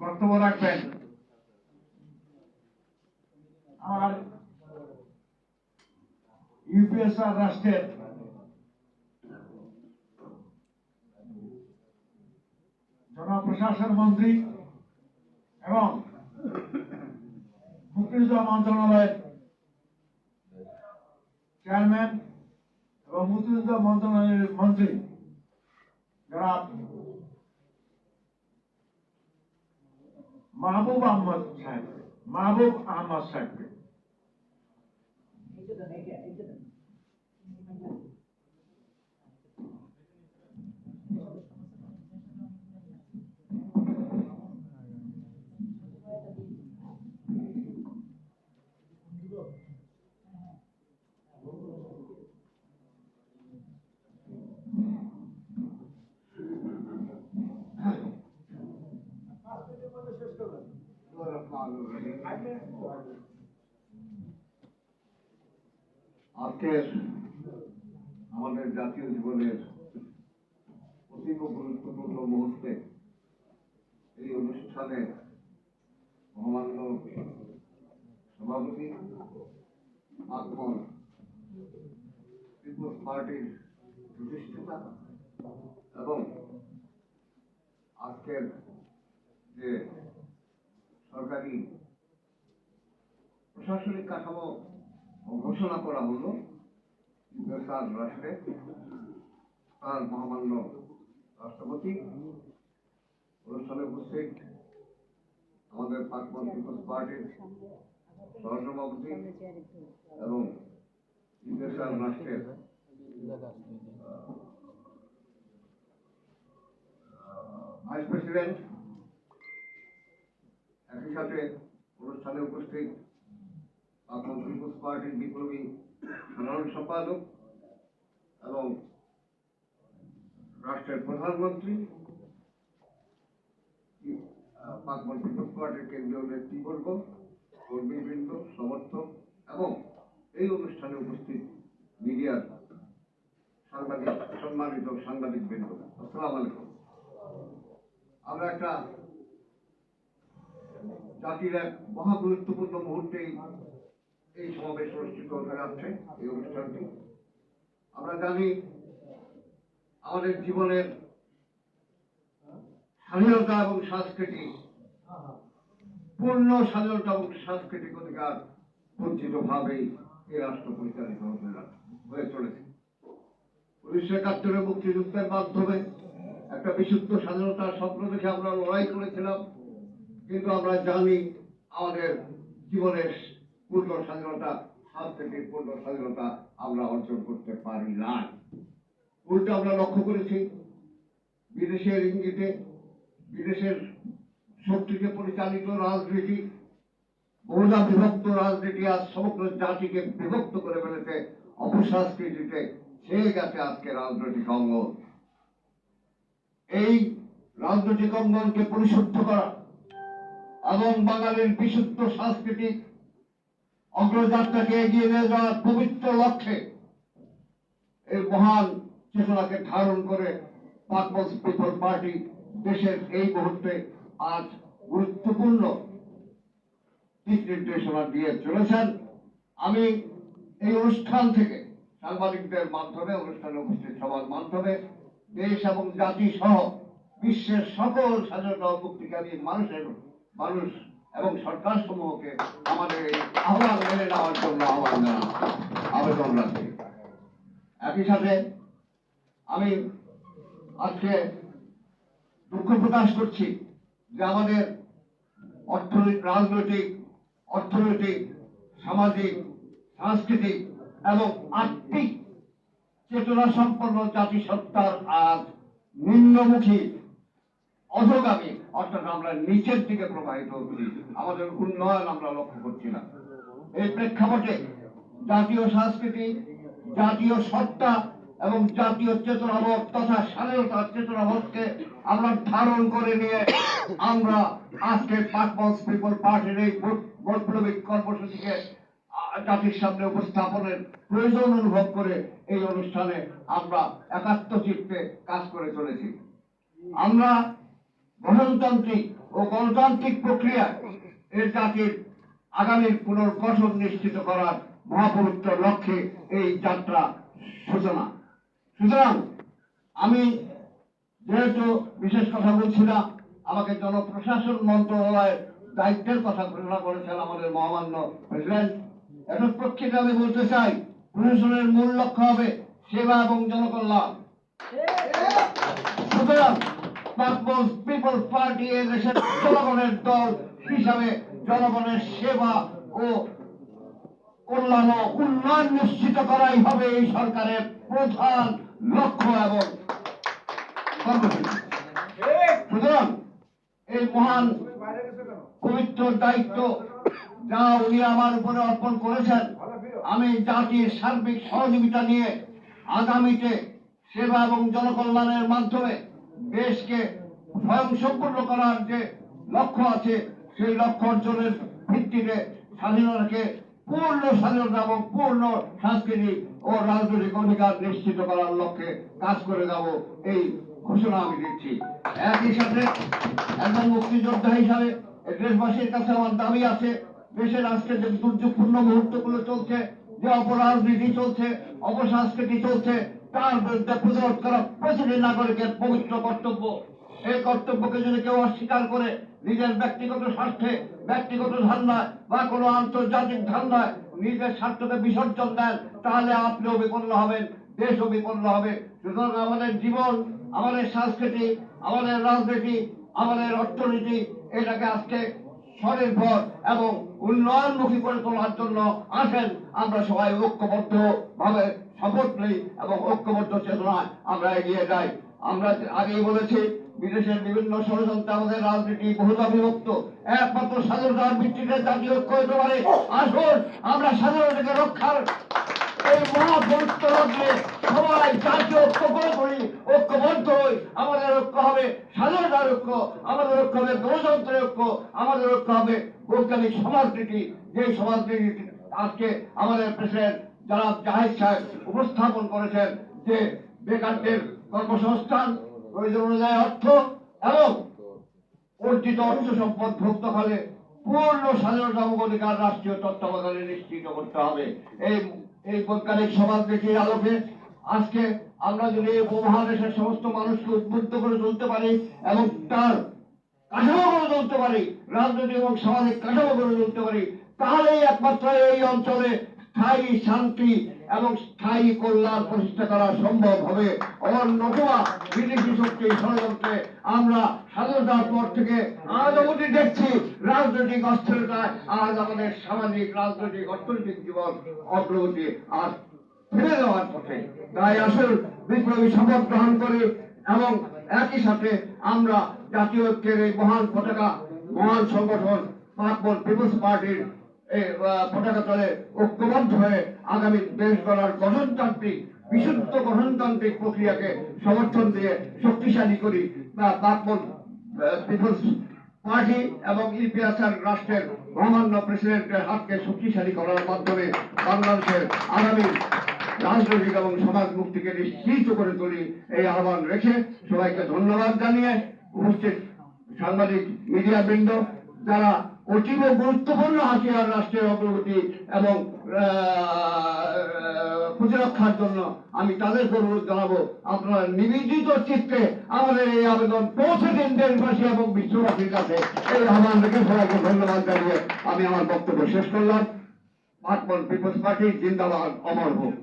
বক্তব্য রাখবেন। আমার ইউপিএসআর রাষ্ট্রের জনপ্রশাসন মন্ত্রী এবং মুক্তিযুদ্ধ মন্ত্রণালয়ের চেয়ারম্যান এবং মুক্তিযুদ্ধ মন্ত্রণালয়ের মন্ত্রী যারা মাহবুব আহমদ সাহেব। মাহবুব আহমদ সাহেবকে। আজকের আমাদের জাতীয় জীবনের অতীব গুরুত্বপূর্ণ মুহূর্তে এই অনুষ্ঠানে মহামান্য সভাপতি আগমন পিপুলস পার্টির প্রতিষ্ঠাতা এবং আজকের যে সরকারি প্রশাসনিক কাঠামো ঘোষণা করা হলো বেসার রাষ্ট্রে তার মহামান্য রাষ্ট্রপতি, অনুষ্ঠানে উপস্থিত আমাদের পাকমন পিপলস পার্টির সহসভাপতি এবং বেসার রাষ্ট্রের ভাইস প্রেসিডেন্ট, একই সাথে অনুষ্ঠানে উপস্থিত আপনার পিপুলস পার্টির বিপ্লবী সাধারণ সম্পাদক এবং রাষ্ট্রের প্রধানমন্ত্রী আহ, পাকমন কেন্দ্রীয় নেতৃবর্গ কর্মীবৃন্দ সমর্থক এবং এই অনুষ্ঠানে উপস্থিত মিডিয়ার সাংবাদিক সম্মানিত সাংবাদিক বৃন্দ আসসালাম আলাইকুম। আমরা একটা জাতির এক মহা গুরুত্বপূর্ণ মুহূর্তে এই সমাবেশ অনুষ্ঠিত যাচ্ছে, এই অনুষ্ঠানটি। আমরা জানি আমাদের জীবনের স্বাধীনতা এবং সাংস্কৃতিক পূর্ণ স্বাধীনতা এবং সাংস্কৃতিক অধিকার বঞ্চিত ভাবেই এই রাষ্ট্র পরিচালিত হয়ে চলেছে। উনিশশো একাত্তরে মুক্তিযুদ্ধের মাধ্যমে একটা বিশুদ্ধ স্বাধীনতার স্বপ্ন দেখে আমরা লড়াই করেছিলাম, কিন্তু আমরা জানি আমাদের জীবনের পূর্ণ স্বাধীনতা সাংস্কৃতিক পূর্ণ স্বাধীনতা আমরা অর্জন করতে পারি না উল্টো আমরা লক্ষ্য করেছি, বিদেশের ইঙ্গিতে, বিদেশের শক্তিকে পরিচালিত রাজনীতি, বহুদা বিভক্ত রাজনীতি আজ সমগ্র জাতিকে বিভক্ত করে ফেলেছে অপসংস্কৃতিতে ছেয়ে গেছে আজকে রাজনৈতিক অঙ্গন। এই রাজনৈতিক অঙ্গনকে পরিশুদ্ধ করা এবং বাঙালির বিশুদ্ধ সাংস্কৃতিক অগ্রযাত্রাকে এগিয়ে নিয়ে যাওয়ার পবিত্র লক্ষ্যে এই মহান চেতনাকে ধারণ করে পাকবস পিপল পার্টি দেশের এই মুহূর্তে আজ গুরুত্বপূর্ণ দিক নির্দেশনা দিয়ে চলেছেন। আমি এই অনুষ্ঠান থেকে সাংবাদিকদের মাধ্যমে, অনুষ্ঠানে উপস্থিত সবার মাধ্যমে দেশ এবং জাতি সহ বিশ্বের সকল স্বাধীনতা মুক্তিকামী মানুষের মানুষ এবং সরকার সমূহকে আমাদের এই আহ্বান মেনে নেওয়ার জন্য আহ্বান জানান, আবেদন রাখি একই সাথে আমি আজকে দুঃখ প্রকাশ করছি যে আমাদের অর্থনৈতিক, রাজনৈতিক, অর্থনৈতিক, সামাজিক, সাংস্কৃতিক এবং আর্থিক চেতনা সম্পন্ন জাতিসত্তার আজ নিম্নমুখী অধগামী। অর্থাৎ আমরা নিচের দিকে প্রবাহিত হচ্ছি। আমাদের উন্নয়ন আমরা লক্ষ্য করছি না। এই প্রেক্ষাপটে জাতীয় সংস্কৃতি, জাতীয় সত্তা এবং জাতীয় চেতনাবোধ তথা স্বাধীনতার চেতনাবোধকে আমরা ধারণ করে নিয়ে আমরা আজকে পাকবস পিপল পার্টির এই বৈপ্লবিক কর্মসূচিকে জাতির সামনে উপস্থাপনের প্রয়োজন অনুভব করে এই অনুষ্ঠানে আমরা একাত্ম চিত্তে কাজ করে চলেছি। আমরা গণতান্ত্রিক ও গণতান্ত্রিক প্রক্রিয়া এর জাতির আগামীর পুনর্গঠন নিশ্চিত করার মহাপবিত্র লক্ষ্যে এই যাত্রা সূচনা। সুতরাং আমি যেহেতু বিশেষ কথা বলছি না, আমাকে জনপ্রশাসন মন্ত্রণালয়ের দায়িত্বের কথা ঘোষণা করেছেন আমাদের মহামান্য প্রেসিডেন্ট। এটার প্রেক্ষিতে আমি বলতে চাই, প্রশাসনের মূল লক্ষ্য হবে সেবা এবং জনকল্যাণ। সুতরাং পিপল পার্টি এ দেশের জনগণের দল হিসাবে জনগণের সেবা ও কল্যাণ ও উন্নয়ন নিশ্চিত করাই হবে এই সরকারের প্রধান লক্ষ্য এবং সুতরাং এই মহান পবিত্র দায়িত্ব যা উনি আমার উপরে অর্পণ করেছেন, আমি জাতির সার্বিক সহযোগিতা নিয়ে আগামীতে সেবা এবং জনকল্যাণের মাধ্যমে দেশকে স্বয়ংসম্পূর্ণ করার যে লক্ষ্য আছে, সেই লক্ষ্য অর্জনের ভিত্তিতে স্বাধীনতাকে পূর্ণ স্বাধীনতা এবং পূর্ণ সাংস্কৃতিক ও রাজনৈতিক অধিকার নিশ্চিত করার লক্ষ্যে কাজ করে যাব এই ঘোষণা আমি দিচ্ছি। একই সাথে একজন মুক্তিযোদ্ধা হিসাবে দেশবাসীর কাছে আমার দাবি আছে, দেশের আজকে যে দুর্যোগপূর্ণ মুহূর্তগুলো চলছে, যে অপরাজনীতি চলছে, অপসংস্কৃতি চলছে তার বিরুদ্ধে প্রতিরোধ করা প্রতিটি নাগরিকের পবিত্র কর্তব্য। এই কর্তব্যকে যদি কেউ অস্বীকার করে, নিজের ব্যক্তিগত স্বার্থে, ব্যক্তিগত ধারণায় বা কোনো আন্তর্জাতিক ধারণায় নিজের স্বার্থকে বিসর্জন দেন, তাহলে আপনিও বিপন্ন হবেন দেশও বিপন্ন হবে। সুতরাং আমাদের জীবন, আমাদের সংস্কৃতি, আমাদের রাজনীতি, আমাদের অর্থনীতি, এটাকে আজকে স্বনির্ভর এবং উন্নয়নমুখী করে তোলার জন্য আসেন। আমরা সবাই ঐক্যবদ্ধ ভাবে শপথ নিই এবং ঐক্যবদ্ধ চেতনায় আমরা এগিয়ে যাই। আমরা আগেই বলেছি, বিদেশের বিভিন্ন ষড়যন্ত্র আমাদের রাজনীতি বহুদা বিভক্ত একমাত্র স্বাধীনতার ভিত্তিতে জাতীয় ঐক্য হতে পারে। আসুন, আমরা স্বাধীনতাকে রক্ষার এই মহাপবিত্র লগ্নে সবাই জাতীয় ঐক্য করে করি ঐক্যবদ্ধ হই আমাদের ঐক্য হবে স্বাধীনতার ঐক্য আমাদের ঐক্য হবে গণতন্ত্রের ঐক্য আমাদের ঐক্য হবে। বৈজ্ঞানিক সমাজনীতি, যেই সমাজনীতি আজকে আমাদের প্রেসিডেন্ট যারা জাহিদ সাহেব উপস্থাপন করেছেন যে বেকারদের কর্মসংস্থান, প্রয়োজন অনুযায়ী অর্থ এবং অর্জিত অর্থ সম্পদ ভুক্ত হলে পূর্ণ স্বাধীনতা অধিকার রাষ্ট্রীয় তত্ত্বাবধানে নিশ্চিত করতে হবে। এই এই বৈজ্ঞানিক সমাজনীতির আলোকে আজকে আমরা যদি উপমহাদেশের সমস্ত মানুষকে উদ্বুদ্ধ করে তুলতে পারি এবং তার কাঠামো করে তুলতে পারি, রাজনৈতিক এবং সামাজিক কাঠামো করে তুলতে পারি, তাহলেই একমাত্র এই অঞ্চলে স্থায়ী শান্তি এবং স্থায়ী কল্যাণ প্রতিষ্ঠা করা সম্ভব হবে। অন্যতমা বিদেশি শক্তি ষড়যন্ত্রে আমরা স্বাধীনতার পর থেকে আজ অবধি দেখছি রাজনৈতিক অস্থিরতায় আজ আমাদের সামাজিক, রাজনৈতিক, অর্থনৈতিক জীবন অগ্রগতি আজ ফিরে যাওয়ার পথে। তাই আসল বিপ্লবী শপথ গ্রহণ করি এবং একই সাথে আমরা জাতীয় ঐক্যের এই মহান পতাকা, মহান সংগঠন পাকবন পিপুলস পার্টির পতাকা তলে ঐক্যবদ্ধ হয়ে আগামী দেশ গড়ার গঠনতান্ত্রিক বিশুদ্ধ গঠনতান্ত্রিক প্রক্রিয়াকে সমর্থন দিয়ে শক্তিশালী করি। বা পাকবন পিপুলস পার্টি এবং ইপিএসআর রাষ্ট্রের মহামান্য প্রেসিডেন্টের হাতকে শক্তিশালী করার মাধ্যমে বাংলাদেশের আগামী রাজনৈতিক এবং সমাজ মুক্তিকে নিশ্চিত করে তুলি এই আহ্বান রেখে সবাইকে ধন্যবাদ জানিয়ে উপস্থিত সাংবাদিক মিডিয়া বৃন্দ যারা অতীব গুরুত্বপূর্ণ হাতিয়ার রাষ্ট্রের অগ্রগতি এবং প্রতিরক্ষার জন্য আমি তাদেরকে অনুরোধ জানাব। আপনারা নিবেদিত চিত্তে আমাদের এই আবেদন পৌঁছে দিন দেশবাসী এবং বিশ্ববাসীর কাছে। এই আহ্বান রেখে সবাইকে ধন্যবাদ জানিয়ে আমি আমার বক্তব্য শেষ করলাম। পাটপল পিপলস পার্টি, জিন্দাবাদ, অমর হোক।